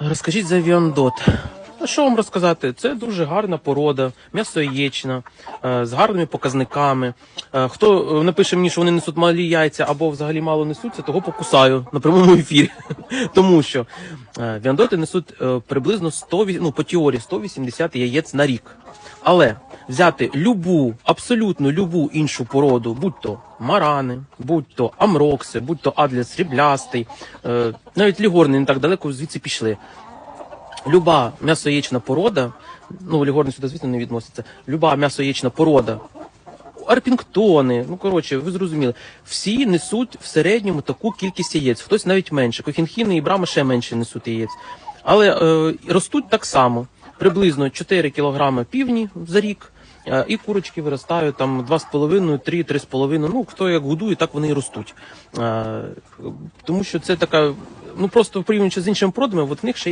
Розкажіть за Віандот. Що вам розказати? Це дуже гарна порода, м'ясо-яєчна, е, з гарними показниками. Е, Хто е, напише мені, що вони несуть малі яйця або взагалі мало несуться, того покусаю на прямому ефірі. Тому що віандоти несуть приблизно 100, ві- ну, по теорії 180 яєць на рік. Але взяти любу, абсолютно любу іншу породу, будь то марани, будь то амрокси, будь то адлес сріблястий, е, навіть лігорни не так далеко звідси пішли. Люба м'ясоєчна порода, ну лігорни сюди, звісно, не відноситься. Люба м'ясоєчна порода, арпінгтони, ну коротше, ви зрозуміли, всі несуть в середньому таку кількість яєць, хтось навіть менше. Кохінхіни і брама ще менше несуть яєць. Але е, ростуть так само, приблизно 4 кілограми півні за рік. е, І курочки виростають там 2,5, 3, 3,5. Ну, хто як годує, так вони і ростуть. Е, Тому що це така, ну просто порівнюючи з іншими продами, от в них ще